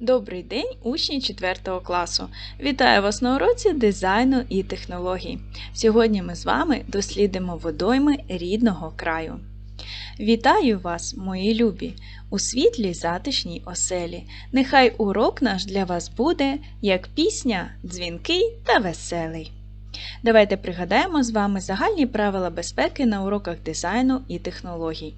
Добрий день, учні 4 класу! Вітаю вас на уроці дизайну і технологій. Сьогодні ми з вами дослідимо водойми рідного краю. Вітаю вас, мої любі, у світлій затишній оселі. Нехай урок наш для вас буде як пісня, дзвінкий та веселий. Давайте пригадаємо з вами загальні правила безпеки на уроках дизайну і технологій.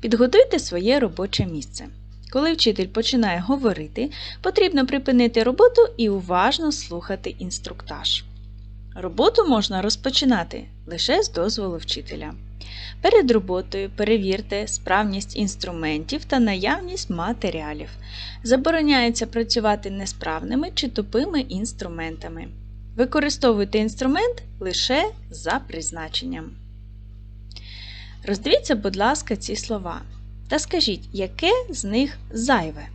Підготуйте своє робоче місце. Коли вчитель починає говорити, потрібно припинити роботу і уважно слухати інструктаж. Роботу можна розпочинати лише з дозволу вчителя. Перед роботою перевірте справність інструментів та наявність матеріалів. Забороняється працювати несправними чи тупими інструментами. Використовуйте інструмент лише за призначенням. Роздивіться, будь ласка, ці слова. Та скажіть, яке з них зайве?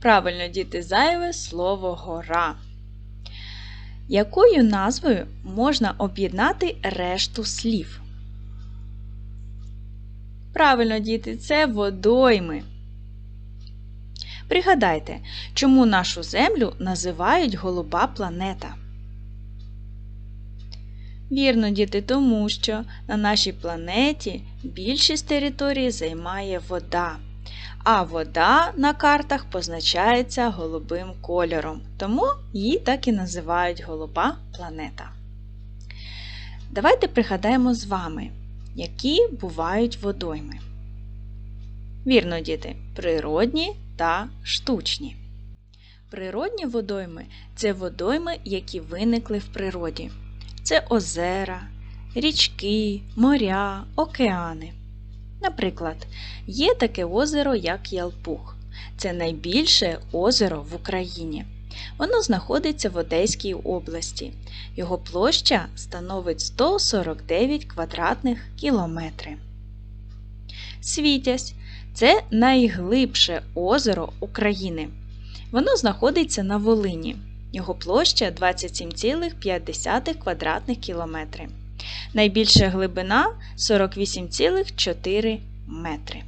Правильно, діти, зайве слово гора. Якою назвою можна об'єднати решту слів? Правильно, діти, це водойми. Пригадайте, чому нашу Землю називають голуба планета? Вірно, діти, тому що на нашій планеті більшість території займає вода, а вода на картах позначається голубим кольором, тому її так і називають голуба планета. Давайте пригадаємо з вами, які бувають водойми. Вірно, діти, природні та штучні. Природні водойми це водойми, які виникли в природі це озера, річки, моря, океани. Наприклад, є таке озеро, як Ялпух. Це найбільше озеро в Україні. Воно знаходиться в Одеській області. Його площа становить 149 квадратних кілометри. Світязь це найглибше озеро України. Воно знаходиться на Волині. Його площа 27,5 квадратних кілометри. Найбільша глибина 48,4 метри.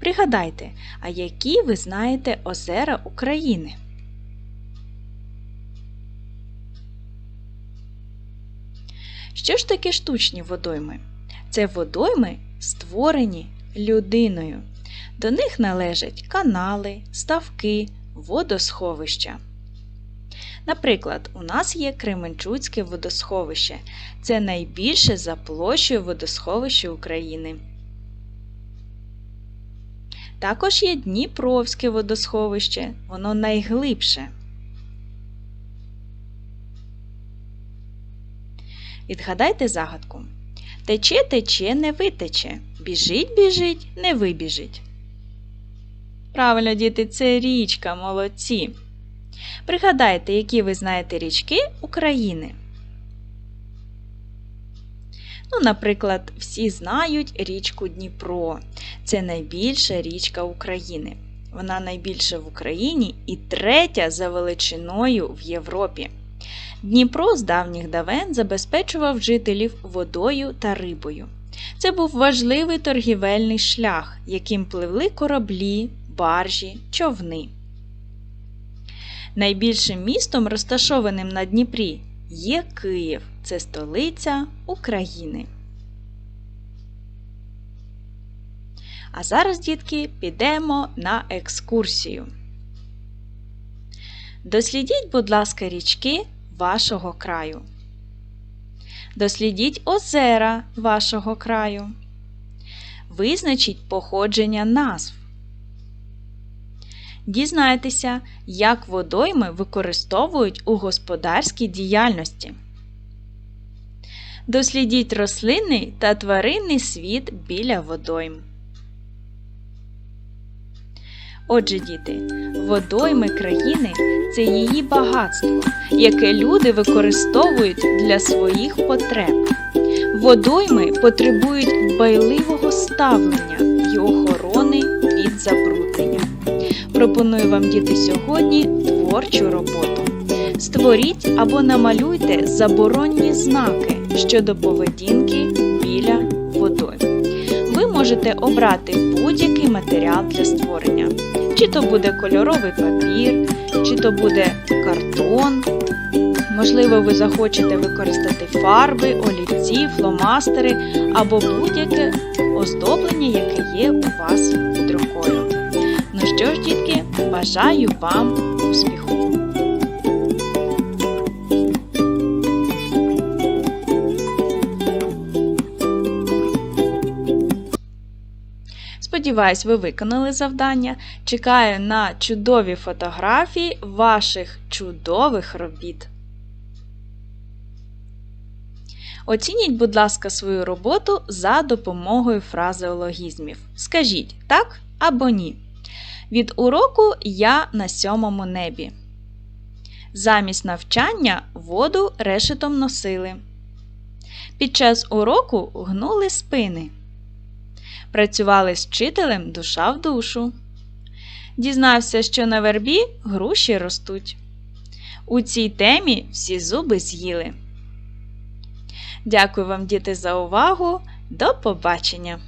Пригадайте, а які ви знаєте озера України? Що ж таке штучні водойми? Це водойми, створені людиною. До них належать канали, ставки, водосховища. Наприклад, у нас є Кременчуцьке водосховище. Це найбільше за площею водосховище України. Також є Дніпровське водосховище, воно найглибше. Відгадайте загадку. Тече, тече, не витече. Біжить, біжить, не вибіжить. Правильно, діти, це річка, молодці. Пригадайте, які ви знаєте річки України. Ну, Наприклад, всі знають річку Дніпро. Це найбільша річка України. Вона найбільша в Україні і третя за величиною в Європі. Дніпро з давніх давен забезпечував жителів водою та рибою. Це був важливий торгівельний шлях, яким пливли кораблі, баржі, човни. Найбільшим містом, розташованим на Дніпрі, є Київ. Це столиця України. А зараз, дітки, підемо на екскурсію. Дослідіть, будь ласка, річки вашого краю. Дослідіть озера вашого краю. Визначіть походження назв. Дізнайтеся, як водойми використовують у господарській діяльності. Дослідіть рослинний та тваринний світ біля водойм. Отже, діти, водойми країни це її багатство, яке люди використовують для своїх потреб. Водойми потребують дбайливого ставлення й охорони від забруднення. Пропоную вам діти сьогодні творчу роботу. Створіть або намалюйте заборонні знаки щодо поведінки біля водойм. Ви можете обрати будь-який матеріал для створення. Чи то буде кольоровий папір, чи то буде картон. Можливо, ви захочете використати фарби, олівці, фломастери або будь-яке оздоблення, яке є у вас під рукою. Ну що ж, дітки, бажаю вам успіху! Сподіваюсь, ви виконали завдання. Чекаю на чудові фотографії ваших чудових робіт. Оцініть, будь ласка, свою роботу за допомогою фразеологізмів. Скажіть так або ні. Від уроку я на сьомому небі. Замість навчання воду решетом носили. Під час уроку гнули спини. Працювали з вчителем душа в душу. Дізнався, що на вербі груші ростуть. У цій темі всі зуби з'їли. Дякую вам, діти, за увагу. До побачення!